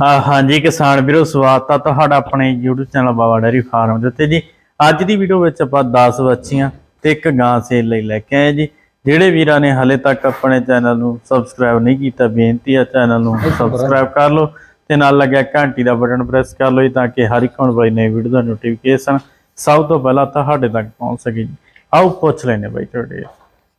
ਹਾਂ ਹਾਂਜੀ ਕਿਸਾਨ ਵੀਰੋ ਸਵਾਗਤ ਆ ਤੁਹਾਡਾ ਆਪਣੇ YouTube channel Baba dairy farm ਦੇ ਉੱਤੇ ਜੀ। ਅੱਜ ਦੀ ਵੀਡੀਓ ਵਿੱਚ ਆਪਾਂ 10 ਬੱਚੀਆਂ ਤੇ ਇੱਕ ਗਾਂ ਸੇਲ ਲਈ ਲੈ ਕੇ ਆਏ ਜੀ। ਜਿਹੜੇ ਵੀਰਾਂ ਨੇ ਹਲੇ ਤੱਕ ਆਪਣੇ ਚੈਨਲ ਨੂੰ ਸਬਸਕ੍ਰਾਈਬ ਨਹੀਂ ਕੀਤਾ ਬੇਨਤੀ ਆ ਚੈਨਲ ਨੂੰ ਸਬਸਕ੍ਰਾਈਬ ਕਰ ਲਓ ਤੇ ਨਾਲ ਲੱਗਿਆ ਘੰਟੀ ਦਾ ਬਟਨ ਪ੍ਰੈਸ ਕਰ ਲਓ ਜੀ ਤਾਂ ਕਿ ਹਰ ਇੱਕ ਹੁਣ ਬਾਈ ਨਵੀਂ ਵੀਡੀਓ ਦਾ ਨੋਟੀਫਿਕੇਸ਼ਨ ਸਭ ਤੋਂ ਪਹਿਲਾਂ ਤੁਹਾਡੇ ਤੱਕ ਪਹੁੰਚ ਸਕੇ ਆਓ ਪੁੱਛ ਲੈਨੇ ਬਾਈ ਤੁਹਾਡੇ।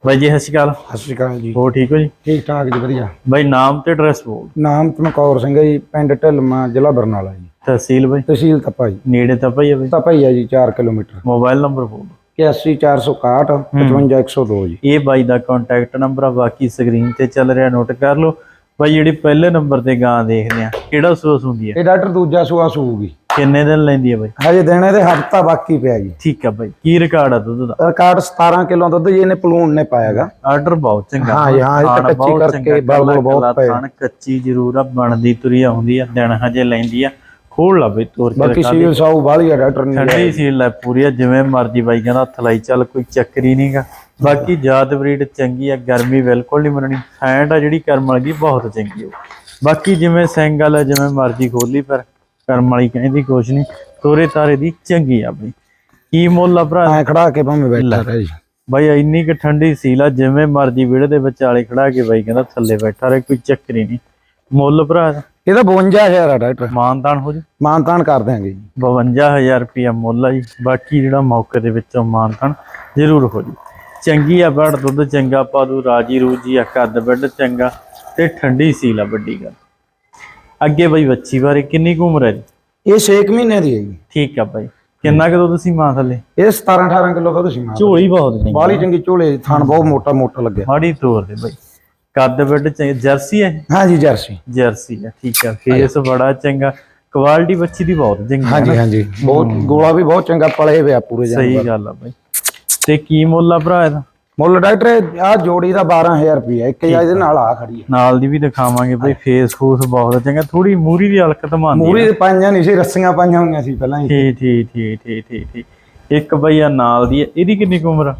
ਬਾਈ ਜੀ ਸਤਿ ਸ਼੍ਰੀ ਅਕਾਲ। ਸਤਿ ਸ਼੍ਰੀ ਅਕਾਲ ਜੀ। ਹੋ ਠੀਕ ਹੋ ਜੀ? ਠੀਕ ਠਾਕ ਜੀ ਵਧੀਆ। ਬਾਈ ਨਾਮ ਤੇ ਐਡਰੈਸ ਬੋਲ। ਨਾਮ ਚਮਕੌਰ ਸਿੰਘ ਹੈ ਜੀ ਪਿੰਡ ਢਿਲਮਾ ਜ਼ਿਲ੍ਹਾ ਬਰਨਾਲਾ ਜੀ। ਤਹਿਸੀਲ ਬਾਈ? ਤਹਿਸੀਲ ਤਪਾ ਜੀ। ਨੇੜੇ ਤਾਂ ਪਈ ਆ ਬਾਈ? ਤਪਾ ਹੀ ਹੈ ਜੀ 4 ਕਿਲੋਮੀਟਰ। ਮੋਬਾਈਲ ਨੰਬਰ ਬੋਲ। 81461 55102 ਜੀ। ਇਹ ਬਾਈ ਦਾ ਕੰਟੈਕਟ ਨੰਬਰ ਆ ਬਾਕੀ ਸਕਰੀਨ ਤੇ ਚੱਲ ਰਿਹਾ ਨੋਟ ਕਰ ਲਓ। ਬਾਈ ਜਿਹੜੀ ਪਹਿਲੇ ਨੰਬਰ ਤੇ ਗਾਂ ਦੇਖਦੇ ਆ ਕਿਹੜਾ ਸੋਸ ਹੁੰਦੀ ਹੈ ਇਹ ਡਾਕਟਰ ਦੂਜਾ ਸੂਆ ਸੂਗੀ। ਕਿੰਨੇ ਦਿਨ ਲੈਂਦੀ ਹੈ ਬਾਈ? ਹਜੇ ਦੇਣੇ ਦੇ ਹਫਤਾ ਬਾਕੀ ਪਿਆ ਜੀ। ਠੀਕ ਆ ਬਾਈ ਕੀ ਰਿਕਾਰਡ ਆ ਦੁੱਧ ਦਾ? ਰਿਕਾਰਡ 17 ਕਿਲੋ ਦੁੱਧ ਜੀ ਇਹਨੇ ਪਲੂਣ ਨੇ ਪਾਇਆਗਾ ਆਰਡਰ ਬਹੁਤ ਚੰਗਾ। ਹਾਂ ਜੀ, ਹਾਂ, ਇਹ ਤਾਂ ਖਾਣਾ ਕੱਚੀ ਕਰਕੇ ਚੰਗਾ, ਬਲ ਬਲ ਬਹੁਤ ਪਏ। ਥਣ ਕੱਚੀ ਜ਼ਰੂਰ ਆ ਬਣਦੀ ਤੁਰੀ ਆਉਂਦੀ ਆ ਦਿਨ ਹਜੇ ਲੈਂਦੀ ਆ। ਖੋਲ ਲਾ ਬਈ ਤੋਰ ਕੇ ਬਾਕੀ ਸੀਲ ਸਾਊ ਆ ਡਾਕਟਰ ਨੇ ਠੰਡੀ ਸੀਲ ਲੈ ਪੂਰੀ ਆ ਜਿਵੇਂ ਮਰਜ਼ੀ ਬਾਈ ਕਹਿੰਦਾ ਹੱਥ ਲਾਈ ਚੱਲ ਕੋਈ ਚੱਕਰ ਨਹੀਂਗਾ ਬਾਕੀ ਜਾਤ ਬਰੀਡ ਚੰਗੀ ਆ ਗਰਮੀ ਬਿਲਕੁਲ ਨਹੀਂ ਮੰਨਣੀ। ਫੈਂਟ ਆ ਜਿਹੜੀ ਕਰਮ ਵਾਲੀ ਬਹੁਤ ਚੰਗੀ ਆ ਬਾਕੀ ਜਿਵੇਂ ਸਿੰਗਲ ਆ ਜਿਵੇਂ ਮਰਜ਼ੀ ਖੋਲੀ ਪਰ ਕਰਮ ਵਾਲੀ ਕਹਿੰਦੀ ਕੁਛ ਨਹੀਂ। ਤੋਰੇ ਤਾਰੇ ਦੀ ਚੰਗੀ ਆ ਬਈ ਕੀ ਮੁੱਲ ਆ ਭਰਾ? ਐ ਖੜਾ ਕੇ ਭਾਵੇਂ ਬੈਠਾ ਰਹੇ ਜੀ। ਬਾਈ ਇੰਨੀ ਕਿ ਠੰਡੀ ਸੀਲ ਆ ਜਿਵੇਂ ਮਰਜ਼ੀ ਵਿਹੜੇ ਦੇ ਵਿਚਾਲੇ ਖੜਾ ਕੇ ਬਾਈ ਕਹਿੰਦਾ ਥੱਲੇ ਬੈਠਾ ਰਹੇ ਕੋਈ ਚੱਕਰ ਹੀ ਨਹੀਂ। ਮੁੱਲ ਭਰਾ? ਇਹਦਾ 52000 ਆ ਡਾਕਟਰ। ਮਾਨਤਾਨ ਹੋ ਜੂ? ਮਾਨਤਾਨ ਕਰ ਦਿਆਂਗੇ ਜੀ। 52000 ਰੁਪਿਆ ਮੁੱਲ ਆ ਜੀ। ਬਾਕੀ ਜਿਹੜਾ ਮੌਕੇ ਦੇ ਵਿੱਚੋਂ ਮਾਨਤਨ ਜ਼ਰੂਰ ਹੋ ਜੂ। ਚੰਗੀ ਆ ਬੜ ਦੁੱਧ ਚੰਗਾ ਪਾਦੂ ਰਾਜੀ ਰੂਜੀ ਆ ਕੱਦ ਬੱਡ ਚੰਗਾ ਤੇ ਠੰਡੀ ਸੀਲ ਆ ਵੱਡੀ ਗੱਲ। ਅੱਗੇ ਬਈ ਬੱਚੀ ਬਾਰੇ ਕਿੰਨੀ ਕੁ ਉਮਰ ਹੈ ਜੀ? ਇਹ 6 ਮਹੀਨੇ ਦੀ ਹੈ ਜੀ। ਠੀਕ ਆ ਬਾਈ। ਕਿੰਨਾ ਕੁ ਦੁੱਧ ਸੀ ਮਾਂ ਥੱਲੇ? ਇਹ 17 18 ਕਿਲੋ ਦੁੱਧ ਸੀ ਮਾਂ ਝੋਲੀ ਬਹੁਤ ਚੰਗੀ। ਬਾਲੀ ਚੰਗੀ ਝੋਲੇ ਥਣ ਬਹੁਤ ਮੋਟਾ ਮੋਟਾ ਲੱਗਿਆ। ਮਾੜੀ ਤੋਰ ਦੇ ਬਾਈ। ਕੱਦ ਬੱਡ ਚੰਗਾ ਜਰਸੀ ਹੈ? ਇਹ? ਹਾਂਜੀ ਜਰਸੀ। ਜਰਸੀ ਹੈ ਠੀਕ ਆ। ਫੇਸ ਬੜਾ ਚੰਗਾ। ਕੁਆਲਿਟੀ ਬੱਚੀ ਦੀ ਬਹੁਤ ਚੰਗੀ ਹੈ ਹਾਂਜੀ ਹਾਂਜੀ ਬਹੁਤ ਗੋਲਾ ਵੀ ਬਹੁਤ ਚੰਗਾ ਪਲੇ ਹੋਇਆ ਪੂਰੇ ਜਾਨ ਸਹੀ ਗੱਲ ਆ ਬਾਈ। ਤੇ ਕੀ ਮੁੱਲ ਆ ਭਰਾ ਇਹਦਾ? ਮੁੱਲ ਡਾਕਟਰ ਆ ਜੋੜੀ ਦਾ 12000 ਰੁਪਏ ਇੱਕ ਜਾਂ ਇਹਦੇ ਨਾਲ ਆ ਖੜੀ ਹੈ ਨਾਲ ਦੀ ਵੀ ਦਿਖਾਵਾਂਗੇ ਬਈ ਫੇਸ ਫੂਸ ਬਹੁਤ ਚੰਗਾ ਥੋੜੀ ਮੂਰੀ ਦੀ ਹਲਕਤ ਮਾਂਦੀ ਮੂਰੀ ਦੇ ਪਾਈਆਂ ਨਹੀਂ ਸੀ ਰੱਸੀਆਂ ਪਾਈਆਂ ਹੋਈਆਂ ਸੀ ਪਹਿਲਾਂ ਹੀ। ਠੀਕ ਠੀਕ ਠੀਕ ਠੀਕ ਠੀਕ ਠੀਕ। ਇੱਕ ਬਈ ਆ ਨਾਲ ਦੀ ਆ, ਇਹਦੀ ਕਿੰਨੀ ਕੁ ਉਮਰ ਆ?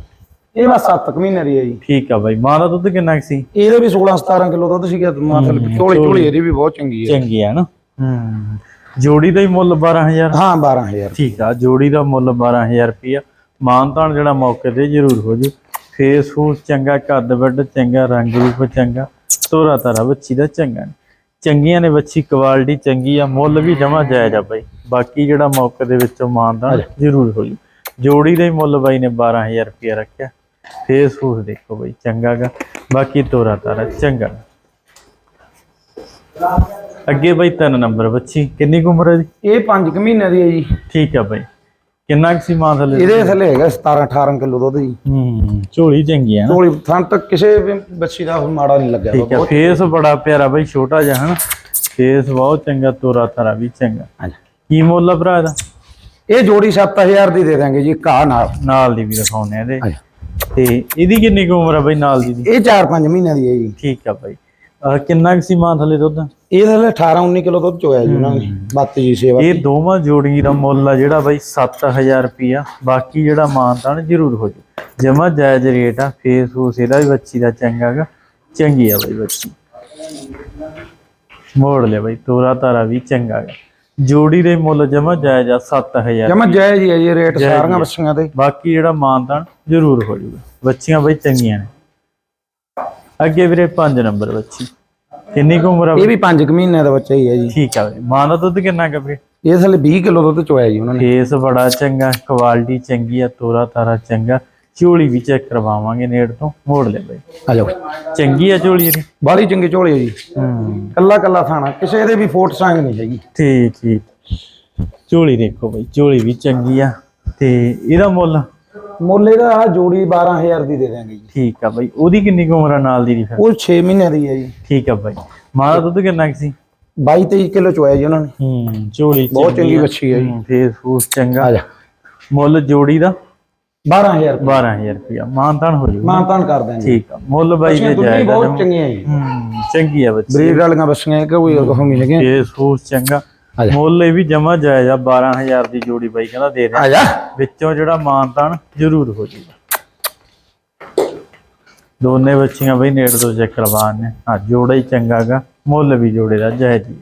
ਇਹ ਬਸ 7 ਮਹੀਨੇ ਦੀ ਹੈ ਜੀ। ਠੀਕ ਆ ਬਾਈ ਮਾਂ ਦਾ ਦੁੱਧ ਕਿੰਨਾ ਕੁ ਸੀ? ਇਹਦੇ ਵੀ 16 17 ਕਿਲੋ ਦੁੱਧ ਸੀਗਾ ਮਤਲਬ ਝੋਲੀ ਝੋਲੀ ਇਹਦੀ ਵੀ ਬਹੁਤ ਚੰਗੀ ਹੈ ਚੰਗੀ ਆ ਨਾ। ਹੂੰ ਜੋੜੀ ਦਾ ਹੀ ਮੁੱਲ 12000 ਹਾਂ 12000 ਠੀਕ ਆ ਜੋੜੀ ਦਾ ਮੁੱਲ 12000 ਰੁਪਿਆ ਮਾਨਤਾਨ ਜਿਹੜਾ ਮੌਕੇ ਤੇ ਜ਼ਰੂਰ ਹੋ ਜੂ। ਫੇਸ ਫੂਸ ਚੰਗਾ ਕੱਦ ਵੱਡ ਚੰਗਾ ਰੰਗ ਰੂਪ ਚੰਗਾ ਤੋਰਾ ਤਾਰਾ ਬੱਚੀ ਦਾ ਚੰਗਾ ਚੰਗੀਆਂ ਨੇ ਬੱਚੀ ਕੁਆਲਿਟੀ ਚੰਗੀ ਆ ਮੁੱਲ ਵੀ ਜਮਾ ਜਾਇਜ਼ ਆ ਬਾਈ। ਬਾਕੀ ਜਿਹੜਾ ਮੌਕੇ ਦੇ ਵਿੱਚੋਂ ਮਾਨਤਾਨ ਜ਼ਰੂਰ ਹੋ ਜੂ। ਜੋੜੀ ਦਾ ਹੀ ਮੁੱਲ ਬਾਈ ਨੇ 12000 ਰੁਪਿਆ ਰੱਖਿਆ। ਫੇਸ ਫੂਸ ਦੇਖੋ ਬਾਈ ਚੰਗਾ ਗਾ। ਬਾਕੀ ਤੋਰਾ ਤਾਰਾ ਚੰਗਾ। ਅੱਗੇ ਬਾਈ ਤਿੰਨ ਨੰਬਰ ਬੱਚੀ ਕਿੰਨੀ ਕੁ ਉਮਰ ਹੈ ਜੀ? ਇਹ 5 ਮਹੀਨੇ ਦੀ ਹੈ ਜੀ। ਠੀਕ ਆ ਬਾਈ। ਕਿੰਨਾ ਕੁ ਸੀ ਮਾਂ ਥੱਲੇ? ਇਹਦੇ ਥੱਲੇ ਹੈਗਾ 17 18 ਕਿਲੋ ਦੁੱਧ ਜੀ। ਹੂੰ ਝੋਲੀ ਚੰਗੀ ਆ ਨਾ। ਝੋਲੀ ਥਣ ਤੱਕ ਕਿਸੇ ਵੀ ਬੱਚੀ ਦਾ ਮਾੜਾ ਨਹੀਂ ਲੱਗਿਆ। ਠੀਕ ਫੇਸ ਬੜਾ ਪਿਆਰਾ ਬਾਈ ਛੋਟਾ ਜਿਹਾ ਹਨ। ਫੇਸ ਬਹੁਤ ਚੰਗਾ ਤੋਰਾ ਤਾਰਾ ਵੀ ਚੰਗਾ। ਕੀ ਮੁੱਲ ਆ ਭਰਾ ਇਹਦਾ? ਇਹ ਜੋੜੀ 7000 ਦੀ ਦੇ ਦਾਂਗੇ ਜੀ ਘਾਹ ਨਾਲ। ਨਾਲ ਦੀ ਵੀ ਦਿਖਾਉਨੇ ਆ ਇਹਦੇ। ਤੇ ਇਹਦੀ ਕਿੰਨੀ ਕੁ ਉਮਰ ਆ ਬਾਈ ਨਾਲ ਦੀ ਦੀ? ਇਹ 4-5 ਮਹੀਨਿਆਂ ਦੀ ਹੈ ਜੀ। ਠੀਕ ਆ ਬਾਈ। ਅਹ ਕਿੰਨਾ ਕੁ ਸੀ ਮਾਂ ਥੱਲੇ ਦੁੱਧ? ਇਹ ਥੱਲੇ 18-19 ਕਿਲੋ ਦੁੱਧ ਚੋਇਆ ਜੀ ਉਹਨਾਂ ਨੇ ਬੱਤ ਜੀ ਸੇਵਾ ਇਹ ਦੋਵਾਂ ਜੋੜੀ ਦਾ ਮੁੱਲ ਆ ਜਿਹੜਾ ਬਾਈ 7000 ਰੁਪਿਆ ਬਾਕੀ ਜਿਹੜਾ ਮਾਨਤਾਨ ਜ਼ਰੂਰ ਹੋ ਜੂ ਜਮਾ ਜਾਇਜ਼ ਰੇਟ ਆ ਫੇਸ ਫੂਸ ਇਹਦਾ ਵੀ ਬੱਚੀ ਦਾ ਚੰਗਾ ਗਾ ਚੰਗੀ ਆ ਬਾਈ ਬੱਚੀ। ਮੋੜ ਲੈ ਬਾਈ ਤੋਰਾ ਤਾਰਾ ਵੀ ਚੰਗਾ ਗਾ। ਜੋੜੀ ਦੇ ਮੁੱਲ ਜਮਾ ਜਾਇਜ਼ ਆ 7000 ਜਮਾ ਜਾਇਜ਼ ਹੀ ਹੈ ਜੀ ਰੇਟ ਸਾਰੀਆਂ ਬੱਸੀਆਂ ਦੇ। ਬਾਕੀ ਜਿਹੜਾ ਮਾਨਤਾਨ ਜ਼ਰੂਰ ਹੋ ਜੂਗਾ ਬੱਚੀਆਂ ਬਾਈ ਚੰਗੀਆਂ ਨੇ। ਅੱਗੇ ਵੀਰੇ 5 ਨੰਬਰ ਬੱਚੀ। ਕਿੰਨੀ ਕੁ ਉਮਰ ਆ ਇਹ ਵੀ 5 ਮਹੀਨਿਆਂ ਦਾ ਬੱਚਾ ਹੀ ਹੈ ਜੀ। ਠੀਕ ਆ ਮਾਂ ਦਾ ਦੁੱਧ ਕਿੰਨਾ ਕੁ ਵੀਰੇ? ਇਹ ਥੱਲੇ 20 ਕਿਲੋ ਦੁੱਧ ਚੋਇਆ ਜੀ ਉਹਨਾਂ ਨੇ। ਫੇਸ ਬੜਾ ਚੰਗਾ ਕੁਆਲਿਟੀ ਚੰਗੀ ਆ ਤੋਰਾ ਤਾਰਾ ਚੰਗਾ। ਝੋਲੀ ਵੀ ਚੈੱਕ ਕਰਵਾਵਾਂਗੇ ਨੇੜ ਤੋਂ ਮੋੜ ਲੈ ਬਈ। ਆ ਜਾਓ। ਚੰਗੀ ਆ ਝੋਲੀ ਇਹਦੀ? ਬਾਲੀ ਚੰਗੀ ਝੋਲੀ ਹੈ ਜੀ। ਹੂੰ। ਕੱਲਾ ਕੱਲਾ ਥਾਣਾ ਕਿਸੇ ਦੇ ਵੀ ਫੋਟ ਸੰਗ ਨਹੀਂ ਹੈਗੀ। ਠੀਕ ਠੀਕ। ਝੋਲੀ ਦੇਖੋ ਬਈ ਝੋਲੀ ਵੀ ਚੰਗੀ ਆ ਤੇ ਇਹਦਾ ਮੁੱਲ? ਮੁੱਲ ਇਹਦਾ ਜੋੜੀ 12000 ਦੀ ਦੇ ਦਾਂਗੇ ਜੀ। ਠੀਕ ਆ ਬਈ ਉਹਦੀ ਕਿੰਨੀ ਕੁ ਉਮਰ ਆ ਨਾਲ ਦੀ ਦੀ ਫਿਰ? ਉਹ 6 ਮਹੀਨਿਆਂ ਦੀ ਹੈ ਜੀ। ਠੀਕ ਆ ਬਈ। ਮਾਂ ਦਾ ਦੁੱਧ ਕਿੰਨਾ ਕੁ ਸੀ? 22 23 ਕਿਲੋ ਚੋਇਆ ਜੀ ਉਹਨਾਂ ਨੇ। ਹੂੰ ਝੋਲੀ ਬਹੁਤ ਚੰਗੀ ਬੱਚੀ ਹੈ ਜੀ। ਹੂੰ, ਫੇਸ ਚੰਗਾ। ਆ ਜਾ। ਮੁੱਲ ਜੋੜੀ ਦਾ? 12000 12000 ਰੁਪਇਆ। ਮਾਨਤਾਨ ਹੋ ਜੂ ਮਾਨਤਾਨ ਕਰ ਦਾਂਗੇ ਠੀਕ ਆ ਮੁੱਲ ਬਾਈ ਦੇ ਆ ਬਹੁਤ ਜਮਾਂ। ਚੰਗੀਆਂ ਜੀ। ਹੂੰ ਚੰਗੀ ਆ ਬੱਚੀ ਬਰੀਡ ਵਾਲੀਆਂ ਬੱਸੀਆਂ ਕਿ ਕੋਈ ਕਹੋਗੇ ਹੈਗੇ ਫੇਸ ਫੂਸ ਚੰਗਾ। ਆ ਮੁੱਲ ਇਹ ਵੀ ਜਮਾ ਜਾਇਜ਼ 12000 ਦੀ ਜੋੜੀ ਬਾਈ ਕਹਿੰਦਾ ਦੇ ਦੇ। ਆਜਾ ਵਿੱਚੋਂ ਜਿਹੜਾ ਮਾਨਤਾਨ ਜ਼ਰੂਰ ਹੋ ਜੂਗਾ ਦੋਨੇ ਬੱਚੀਆਂ ਬਈ ਨੇੜ ਤੋਂ ਚੈੱਕ ਕਰਵਾਣ ਨੇ। ਹਾਂ ਜੋੜਾ ਹੀ ਚੰਗਾਗਾ ਮੁੱਲ ਵੀ ਜੋੜੇ ਦਾ ਜਾਇਜ਼ ਜੀ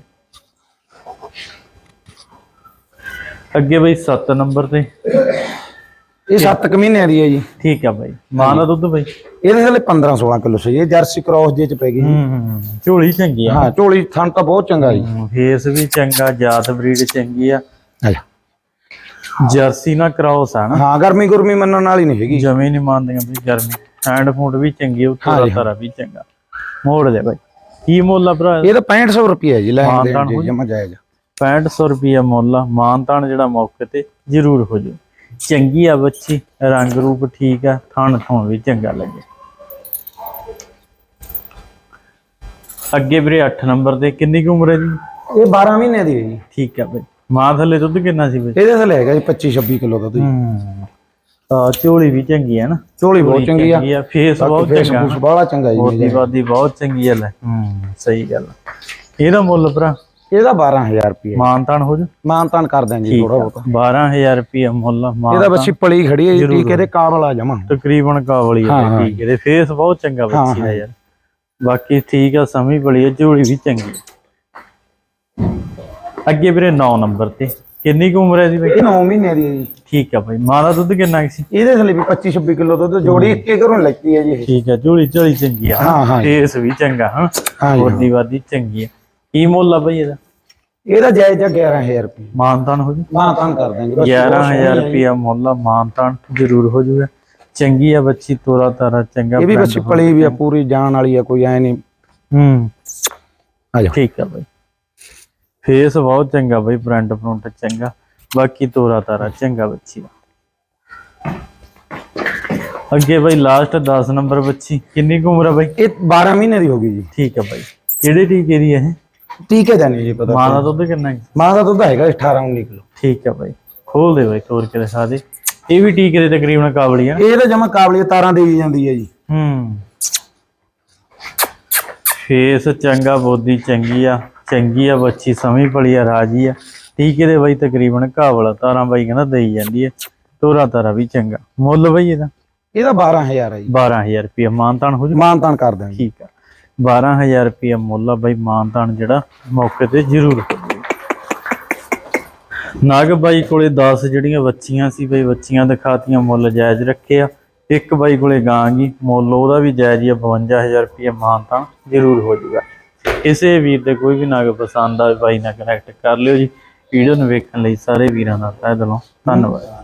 ਅੱਗੇ ਬਈ 7 ਨੰਬਰ ਤੇ। ਇਹ 7 ਮਹੀਨਿਆਂ ਦੀ ਹੈ ਜੀ। ਠੀਕ ਆ ਬਾਈ। ਮਾਂ ਦਾ ਦੁੱਧ ਬਈ? ਇਹਦੇ ਥੱਲੇ 15 16 ਕਿਲੋ ਸਹੀ ਇਹ ਜਰਸੀ ਕ੍ਰਾਸ ਜੇ ਚ ਪੈ ਗਈ। ਹੂੰ ਝੋਲੀ ਚੰਗੀ ਆ। ਹਾਂ ਝੋਲੀ ਥਣ ਤਾਂ ਬਹੁਤ ਚੰਗਾ ਜੀ। ਫੇਸ ਵੀ ਚੰਗਾ ਜਾਤ ਬਰੀਡ ਚੰਗੀ ਆ। ਜਰਸੀ ਨਾ ਕਰਾਉਸ ਆ ਨਾ। ਹਾਂ ਗਰਮੀ ਗੁਰਮੀ ਮੰਨਣ ਵਾਲੀ ਨਹੀਂ ਹੈਗੀ। ਜਮੇ ਨਹੀਂ ਮੰਨਦੀਆਂ ਵੀ ਗਰਮੀ। ਹੈਂਡ ਫੂਡ ਵੀ ਚੰਗੀ ਉੱਤੋਂ ਦਾ ਤਰਾ ਵੀ ਚੰਗਾ। ਮੋੜ ਦੇ ਬਾਈ। ਕੀ ਮੁੱਲ ਆ ਭਰਾ? ਇਹ ਤਾਂ 6500 ਰੁਪਏ ਜੀ ਲੈ ਹਾਂ, ਦੇ ਤਾਂ ਜੀ ਜਮਾ ਜਾਇਜ਼। 6500 ਰੁਪਿਆ ਮੁੱਲ ਆ। ਮਾਨਤਾਨ ਜਿਹੜਾ ਮੌਕੇ ਤੇ ਜ਼ਰੂਰ ਹੋ ਜਾਊ। ਚੰਗੀ ਆ ਬੱਚੀ ਰੰਗ ਰੂਪ ਠੀਕ ਆ ਥਣ ਥਣ ਵੀ ਚੰਗਾ ਲੱਗੇ। ਅੱਗੇ ਵੀਰੇ 8 ਨੰਬਰ ਤੇ ਕਿੰਨੀ ਕੁ ਉਮਰ ਹੈ ਜੀ? ਇਹ 12 ਮਹੀਨੇ ਦੀ ਹੈ ਜੀ। ਠੀਕ ਆ ਬਈ। ਮਾਂ ਥੱਲੇ ਦੁੱਧ ਕਿੰਨਾ ਸੀ ਬਈ? ਇਹਦੇ ਥੱਲੇ ਹੈਗਾ ਜੀ 25 26 ਕਿਲੋ ਦਾ ਤੁਸੀਂ ਹੂੰ। ਆ ਝੋਲੀ ਵੀ ਚੰਗੀ ਆ ਨਾ? ਝੋਲੀ ਬਹੁਤ ਚੰਗੀ ਆ। ਫੇਸ ਬਹੁਤ ਚੰਗਾ। ਫੂਸ ਬਾਹਲਾ ਚੰਗਾ ਜੀ ਬੋਦੀ ਬਹੁਤ ਚੰਗੀ ਆ ਲੈ। ਹੂੰ ਸਹੀ ਗੱਲ। ਇਹਦਾ ਮੁੱਲ ਭਰਾ? ਇਹਦਾ 12000 ਰੁਪਏ। ਮਾਨਤਾਨ ਹੋ ਜਾ। ਮਾਨਤਾਨ ਕਰ ਦਾਂ ਜੀ ਥੋੜਾ ਬਹੁਤ। 12000 ਰੁਪਏ ਮੁੱਲ ਮਾਨ ਇਹਦਾ ਬੱਚੀ ਪਲੀ ਖੜੀ ਹੈ ਜੀ ਟੀਕੇ ਦੇ ਕਾਬਲ ਆ ਜਮਾ। ਤਕਰੀਬਨ ਕਾਬਲੀ ਹਾਂ, ਹੈ। ਠੀਕ ਤੇ ਫੇਸ ਬਹੁਤ ਚੰਗਾ ਬੱਚੀ ਦਾ। ਯਾਰ। ਬਾਕੀ ਠੀਕ ਆ ਸਮਝ ਬੜੀ ਹੈ ਝੋਲੀ ਵੀ ਚੰਗੀ। ਅੱਗੇ ਵੀਰੇ 9 ਨੰਬਰ ਤੇ। ਕਿੰਨੀ ਕੁ ਉਮਰ ਹੈ ਦੀ ਬਈ? ਇਹ 9 ਮਹੀਨੇ ਦੀ ਹੈ ਜੀ। ਠੀਕ ਆ ਬਈ ਮਾਂ ਦਾ ਦੁੱਧ ਕਿੰਨਾ ਕੁ ਸੀ? ਇਹਦੇ ਥੱਲੇ ਵੀ 25 26 ਕਿਲੋ ਦੁੱਧ ਜੋੜੀ ਇੱਕੇ ਘਰੋਂ ਲੈਤੀ ਹੈ ਜੀ ਠੀਕ ਆ ਝੋਲੀ ਝੋਲੀ ਚੰਗੀ ਆ। ਹਾਂ, ਹਾਂ। ਫੇਸ ਵੀ ਚੰਗਾ ਹਾਂ। ਹਾਂ ਜੀ ਬੋਦੀ ਬਾਦੀ ਚੰਗੀ ਆ। ਕੀ ਮੁੱਲ ਆ ਬਈ ਇਹਦਾ? ਇਹਦਾ ਜਾਇਜ਼ ਆ 11000 ਰੁਪਏ। ਮਾਨਤਾਨ ਹੋ ਜੂ? ਮਾਨਤਾਨ ਕਰ ਦਾਂਗੇ ਬਸ। 11000 ਰੁਪਿਆ ਮੁੱਲ ਆ ਮਾਨਤਾਨ ਜ਼ਰੂਰ ਹੋ ਜੂਗਾ। ਚੰਗੀ ਆ ਬੱਚੀ ਤੋਰਾ ਤਾਰਾ ਚੰਗਾ ਇਹ ਵੀ ਬੱਚੀ ਪਲੀ ਵੀ ਆ ਪੂਰੀ ਜਾਨ ਵਾਲੀ ਆ ਕੋਈ ਐ ਨਹੀਂ। ਹੂੰ। ਆ ਜਾ। ਠੀਕ ਆ ਬਾਈ। ਫੇਸ ਬਹੁਤ ਚੰਗਾ ਬਾਈ ਪ੍ਰਿੰਟ ਪ੍ਰਿੰਟ ਚੰਗਾ। ਬਾਕੀ ਤੋਰਾ ਤਾਰਾ ਚੰਗਾ ਬੱਚੀ ਅੱਗੇ ਬਾਈ ਲਾਸਟ 10 ਨੰਬਰ ਬੱਚੀ ਕਿੰਨੀ ਕੁ ਉਮਰ ਆ ਬਾਈ? ਇਹ 12 ਮਹੀਨੇ ਦੀ ਹੋ ਗਈ ਜੀ। ਠੀਕ ਆ ਬਾਈ। ਕਿਹੜੇ ਟੀਕੇ ਦੀ ਹੈ ਟੀਕੇ ਦਾ ਨਹੀਂ ਜੀ ਪਤਾ ਮਾਂ ਦਾ ਦੁੱਧ ਕਿੰਨਾ ਹੈ? ਮਾਂ ਦਾ ਦੁੱਧ ਹੈਗਾ 18 19 ਕਿਲੋ। ਠੀਕ ਆ ਬਾਈ। ਖੋਲ ਦੇ ਬਾਈ ਤੋਰ ਕੇ ਦਿਖਾ ਦੇ। ਇਹ ਵੀ ਟੀਕੇ ਦੇ ਤਕਰੀਬਨ ਕਾਬਲੀ ਆ ਇਹ ਤਾਂ ਜਮਾ ਕਾਬਲੀਅਤ ਤਾਰਾਂ ਦੇਈ ਜਾਂਦੀ ਹੈ ਜੀ। ਹੂੰ। ਫੇਸ ਚੰਗਾ ਬੋਦੀ ਚੰਗੀ ਆ। ਚੰਗੀ ਆ ਬੱਚੀ ਸਮਝ ਪਲੀ ਆ ਰਾਜੀ ਆ। ਟੀਕੇ ਦੇ ਬਾਈ ਤਕਰੀਬਨ ਕਾਬਲ ਤਾਰਾਂ ਬਾਈ ਕਹਿੰਦਾ ਦੇਈ ਜਾਂਦੀ ਹੈ। ਤੋਰਾ ਤਾਰਾ ਵੀ ਚੰਗਾ। ਮੁੱਲ ਬਾਈ ਇਹਦਾ? ਇਹਦਾ 12000 ਹੈ ਜੀ। 12000 ਰੁਪਏ ਮਾਨਤਾਨ ਹੋ ਜੂ? ਮਾਨਤਾਨ ਕਰ ਦਾਂਗੇ ਠੀਕ ਆ। 12000 ਰੁਪਏ ਮੁੱਲ ਆ ਬਾਈ ਮਾਨਤਾਨ ਜਿਹੜਾ ਮੌਕੇ ਤੇ ਜ਼ਰੂਰ। ਹੋ ਨਾਗ ਬਾਈ ਕੋਲੇ 10 ਜਿਹੜੀਆਂ ਬੱਚੀਆਂ ਸੀ ਬਈ, ਬੱਚੀਆਂ ਦਿਖਾਤੀਆਂ ਮੁੱਲ ਜਾਇਜ਼ ਰੱਖਿਆ ਇੱਕ ਬਾਈ ਕੋਲੇ ਗਾਂ ਗੀ ਮੁੱਲ ਉਹਦਾ ਵੀ ਜਾਇਜ਼ ਹੀ ਆ 52000 ਰੁਪਏ ਮਾਨਤਾਨ ਜ਼ਰੂਰ ਹੋ ਜਾਊਗਾ। ਕਿਸੇ ਵੀਰ ਦੇ ਕੋਈ ਵੀ ਨਾਗ ਪਸੰਦ ਆਵੇ ਬਾਈ, ਨਾਲ ਕਨੈਕਟ ਕਰ ਲਿਓ ਜੀ। ਵੀਡੀਓ ਨੂੰ ਵੇਖਣ ਲਈ ਸਾਰੇ ਵੀਰਾਂ ਦਾ ਤਹਿ ਦਿਲੋਂ ਧੰਨਵਾਦ।